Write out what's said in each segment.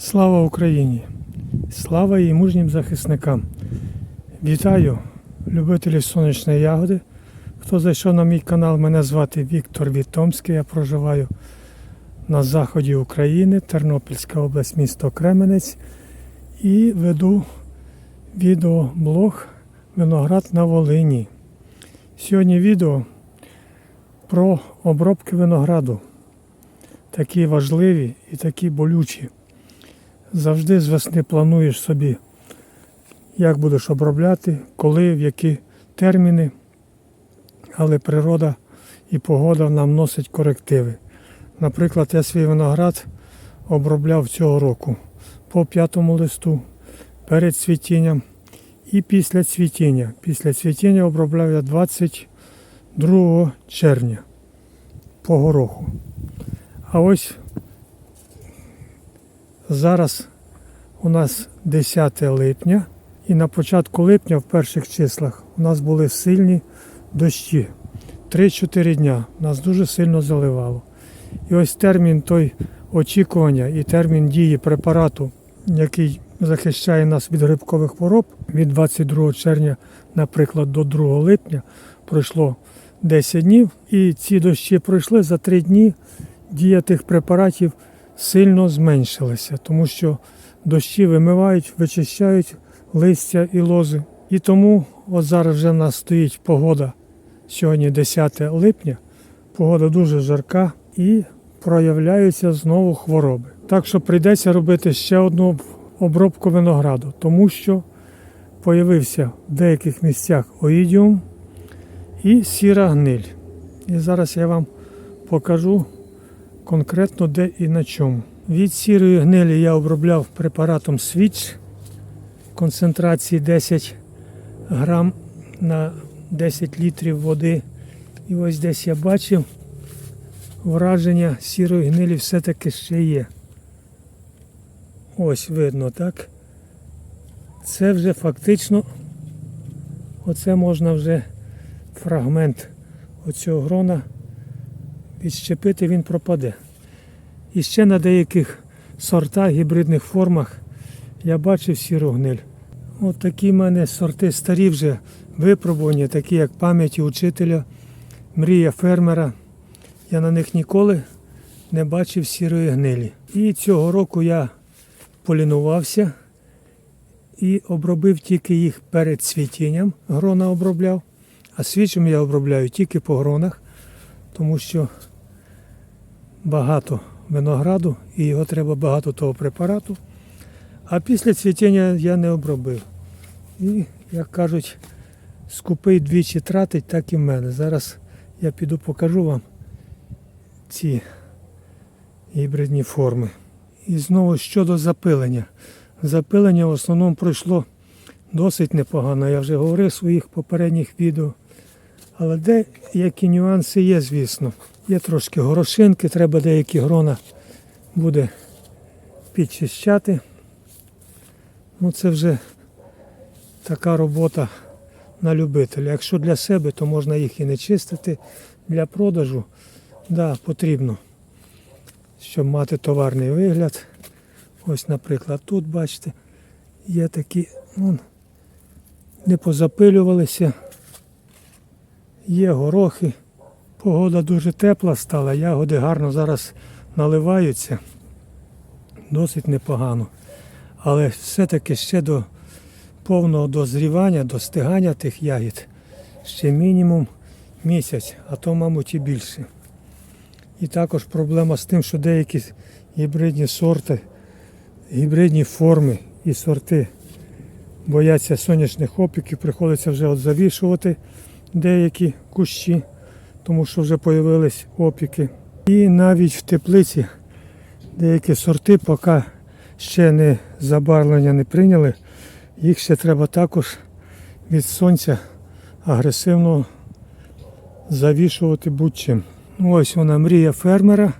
Слава Україні! Слава її мужнім захисникам! Вітаю любителів сонячної ягоди. Хто зайшов на мій канал, мене звати Віктор Вітомський. Я проживаю на заході України, Тернопільська область, місто Кременець. І веду відеоблог Виноград на Волині. Сьогодні відео про обробки винограду. Такі важливі і такі болючі. Завжди з весни плануєш собі, як будеш обробляти, коли, в які терміни. Але природа і погода нам носить корективи. Наприклад, я свій виноград обробляв цього року по п'ятому листу, перед цвітінням і після цвітіння. Після цвітіння обробляв я 22 червня по гороху. А ось Зараз у нас 10 липня, і на початку липня, в перших числах, у нас були сильні дощі. 3-4 дня нас дуже сильно заливало. І ось термін той очікування і термін дії препарату, який захищає нас від грибкових хвороб, від 22 червня, наприклад, до 2 липня пройшло 10 днів. І ці дощі пройшли за 3 дні. Дія тих препаратів сильно зменшилася, тому що дощі вимивають, вичищають листя і лози. І тому от зараз вже в нас стоїть погода. Сьогодні 10 липня, погода дуже жарка і проявляються знову хвороби. Так що прийдеться робити ще одну обробку винограду, тому що появився в деяких місцях оїдіум і сіра гниль. І зараз я вам покажу конкретно де і на чому. Від сірої гнилі я обробляв препаратом Switch концентрації 10 грам на 10 літрів води. І ось десь я бачив, враження сірої гнилі все-таки ще є. Ось видно, так? Це вже фактично, оце можна вже фрагмент оцього грона відщепити, він пропаде. І ще на деяких сортах, гібридних формах я бачив сіру гниль. От такі в мене сорти старі вже випробувані, такі як пам'яті учителя, мрія фермера. Я на них ніколи не бачив сірої гнилі. І цього року я полінувався і обробив тільки їх перед цвітінням. Грона обробляв, а свічом я обробляю тільки по гронах, тому що багато винограду і його треба багато того препарату. А після цвітіння я не обробив. І, як кажуть, скупий двічі тратить, так і в мене. Зараз я піду покажу вам ці гібридні форми. І знову щодо запилення. Запилення в основному пройшло досить непогано. Я вже говорив в своїх попередніх відео. Але деякі нюанси є, звісно. Є трошки горошинки, треба деякі грона буде підчищати. Ну це вже така робота на любителя. Якщо для себе, то можна їх і не чистити. Для продажу, да, потрібно, щоб мати товарний вигляд. Ось, наприклад, тут, бачите, є такі, ну, не позапилювалися, є горохи. Погода дуже тепла стала, ягоди гарно зараз наливаються. Досить непогано. Але все-таки ще до повного дозрівання, достигання тих ягід ще мінімум місяць, а то, мабуть, і більше. І також проблема з тим, що деякі гібридні сорти, гібридні форми і сорти бояться сонячних опіків, приходиться вже от завішувати деякі кущі тому що вже з'явились опіки. І навіть в теплиці деякі сорти, поки ще не забарвлення не прийняли, їх ще треба також від сонця агресивно завішувати будь-чим. Ну, Ось вона мрія фермера.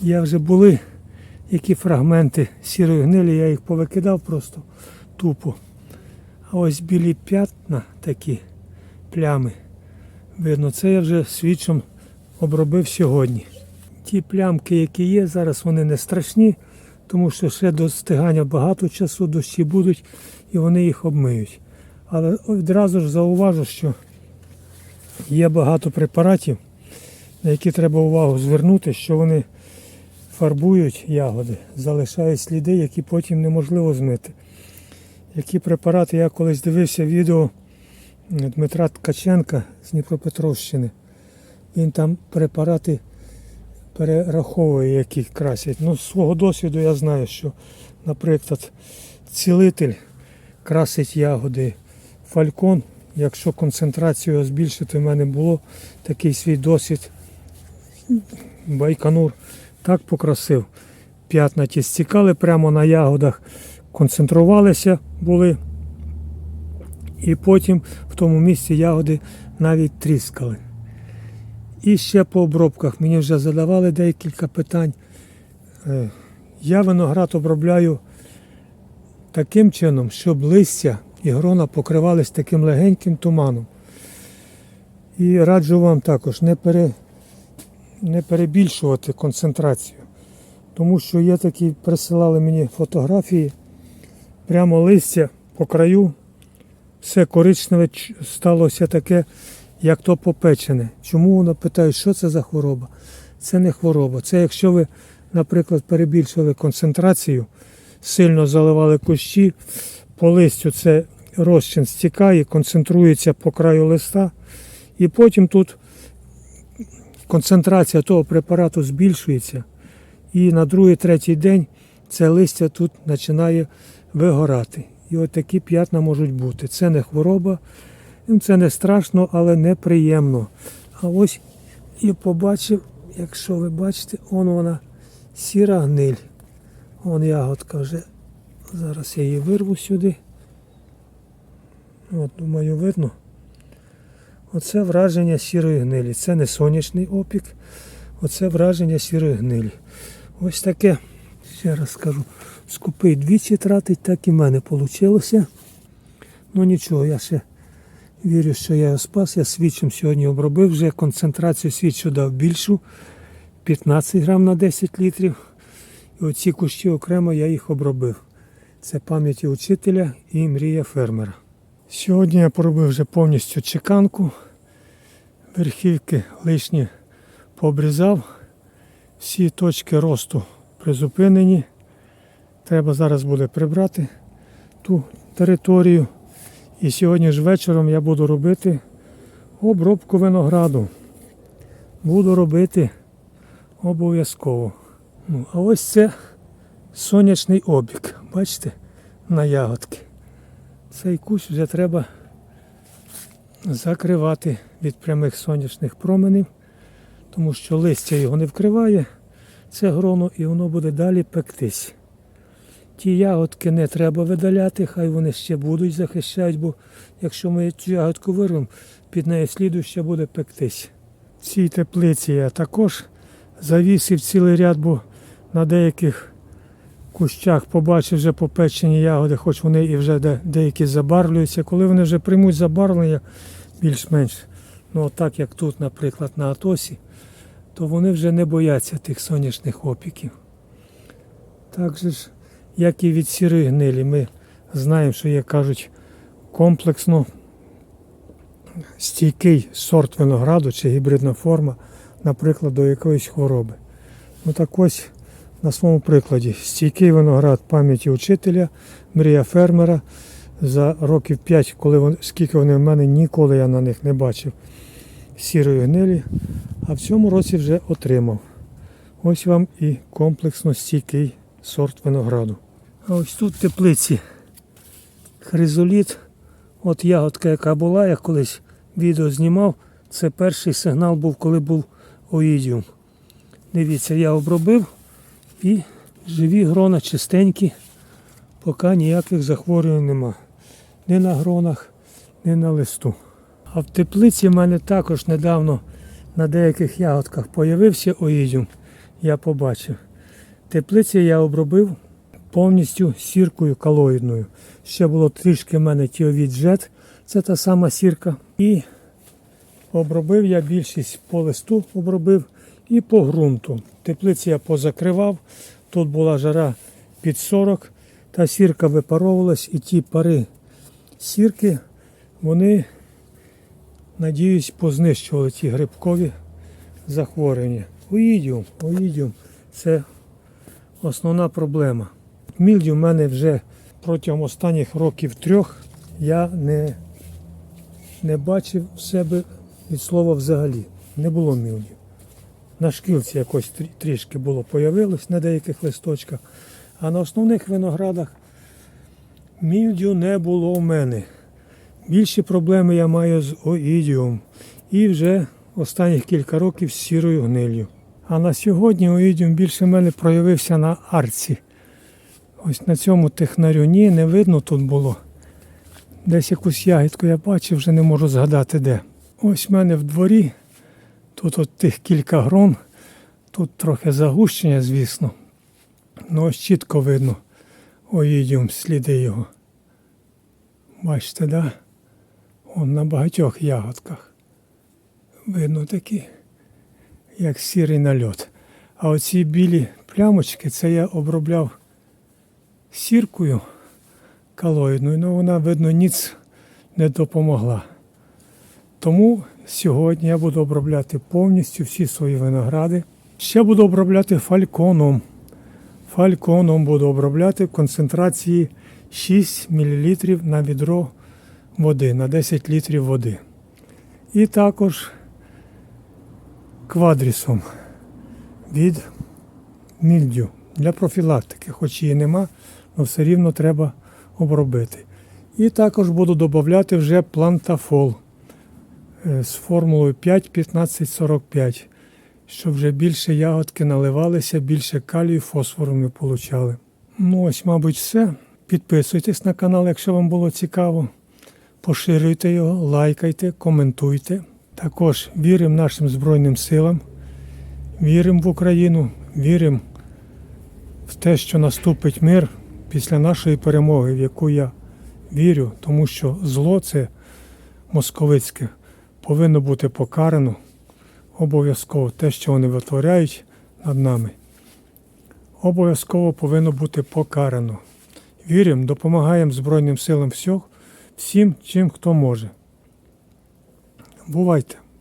Я вже були які фрагменти сірої гнилі, я їх повикидав просто тупо. А ось білі п'ятна такі плями. Видно, це я вже свічом обробив сьогодні. ті плямки, які є, зараз вони не страшні, тому що ще до стигання багато часу, дощі будуть і вони їх обмиють. Але одразу ж зауважу, що є багато препаратів, на які треба увагу звернути, що вони фарбують ягоди, залишають сліди, які потім неможливо змити. Які препарати я колись дивився відео Дмитра Ткаченка з Дніпропетровщини. Він там препарати перераховує, які красять. Ну, з свого досвіду я знаю, що, наприклад, цілитель красить ягоди фалькон. Якщо концентрацію збільшити, в мене було такий свій досвід. Байконур так покрасив. П'ятна ті стікали прямо на ягодах, концентрувалися були. І потім в тому місці ягоди навіть тріскали. І ще по обробках мені вже задавали декілька питань. Е, Я виноград обробляю таким чином, щоб листя і грона покривались таким легеньким туманом. І раджу вам також не, пере, не перебільшувати концентрацію. Тому що є такі, присилали мені фотографії, прямо листя по краю, все коричневе сталося таке, як то попечене. Чому воно питають, що це за хвороба? Це не хвороба. Це якщо ви, наприклад, перебільшили концентрацію, сильно заливали кущі, по листю це розчин стікає, концентрується по краю листа, і потім тут концентрація того препарату збільшується. І на другий, третій день це листя тут починає вигорати. І от такі п'ятна можуть бути. Це не хвороба, ну, це не страшно, але неприємно. А ось і побачив, якщо ви бачите, он вона сіра гниль. Вон ягодка вже. Зараз я її вирву сюди. От, думаю, видно. Оце враження сірої гнилі. Це не сонячний опік, оце враження сірої гнилі. Ось таке, ще раз скажу, скупий двічі тратить, так і в мене вийшло. Ну нічого, я ще вірю, що я його спас. Я свічем сьогодні обробив, вже концентрацію свічу дав більшу, 15 грам на 10 літрів. І оці кущі окремо я їх обробив. Це пам'яті учителя і мрія фермера. Сьогодні я поробив вже повністю чеканку. Верхівки лишні пообрізав. Всі точки росту призупинені. Треба зараз буде прибрати ту територію. І сьогодні ж вечором я буду робити обробку винограду. Буду робити обов'язково. Ну, а ось це сонячний обік. Бачите, на ягодки. Цей кущ вже треба закривати від прямих сонячних променів, тому що листя його не вкриває, це гроно, і воно буде далі пектись. Ті ягодки не треба видаляти, хай вони ще будуть захищають, бо якщо ми цю ягодку вирвемо, під нею слідуюча буде пектись. В цій теплиці я також завісив цілий ряд, бо на деяких кущах побачив вже попечені ягоди, хоч вони і вже деякі забарвлюються. Коли вони вже приймуть забарвлення більш-менш, ну так як тут, наприклад, на Атосі, то вони вже не бояться тих сонячних опіків. Так же ж, як і від сірої гнилі, ми знаємо, що є, кажуть, комплексно стійкий сорт винограду чи гібридна форма, наприклад, до якоїсь хвороби. Ну так ось на своєму прикладі. Стійкий виноград пам'яті учителя, мрія фермера. За років 5, коли вони, скільки вони в мене, ніколи я на них не бачив сірої гнилі. А в цьому році вже отримав. Ось вам і комплексно стійкий сорт винограду. А ось тут теплиці хризоліт. От ягодка, яка була, я колись відео знімав. Це перший сигнал був, коли був оїдіум. Дивіться, я обробив і живі грона чистенькі, поки ніяких захворювань нема. Ні на гронах, ні на листу. А в теплиці в мене також недавно на деяких ягодках появився оїдіум, я побачив. Теплиці я обробив повністю сіркою калоїдною. Ще було трішки в мене тіовід джет, це та сама сірка. І обробив я більшість по листу обробив І по ґрунту. Теплиці я позакривав. Тут була жара під 40, та сірка випаровувалась, і ті пари сірки, вони, надіюсь, познищували ті грибкові захворювання. Оїдіум, оїдіум це основна проблема. Мільдю в мене вже протягом останніх років трьох я не, не бачив в себе від слова взагалі. Не було мільдю. На шкілці якось трішки було появилось на деяких листочках, а на основних виноградах мільдю не було в мене. Більші проблеми я маю з оїдіум і вже останніх кілька років з сірою гнилью. А на сьогодні оїдіум більше в мене проявився на арці. Ось на цьому технарю ні, не видно тут було. Десь якусь ягідку я бачив, вже не можу згадати де. Ось в мене в дворі, тут от тих кілька грон, тут трохи загущення, звісно. Ну ось чітко видно оїдіум, сліди його. Бачите, да? Он на багатьох ягодках. Видно такі, як сірий нальот. А оці білі плямочки, це я обробляв сіркою калоїдною, але вона, видно, ніц не допомогла. Тому сьогодні я буду обробляти повністю всі свої виногради. Ще буду обробляти фальконом. Фальконом буду обробляти в концентрації 6 мл на відро води, на 10 літрів води. І також квадрісом від мільдю для профілактики, хоч її нема, але все рівно треба обробити. І також буду додати вже плантафол е, з формулою 5-15-45, щоб вже більше ягодки наливалися, більше калію, фосфору ми получали. Ну ось, мабуть, все. Підписуйтесь на канал, якщо вам було цікаво. Поширюйте його, лайкайте, коментуйте. Також віримо нашим Збройним силам, віримо в Україну, віримо в те, що наступить мир після нашої перемоги, в яку я вірю, тому що зло це московицьке повинно бути покарано обов'язково те, що вони витворяють над нами. Обов'язково повинно бути покарано. Віримо, допомагаємо Збройним силам всіх, всім, чим хто може. Бувайте!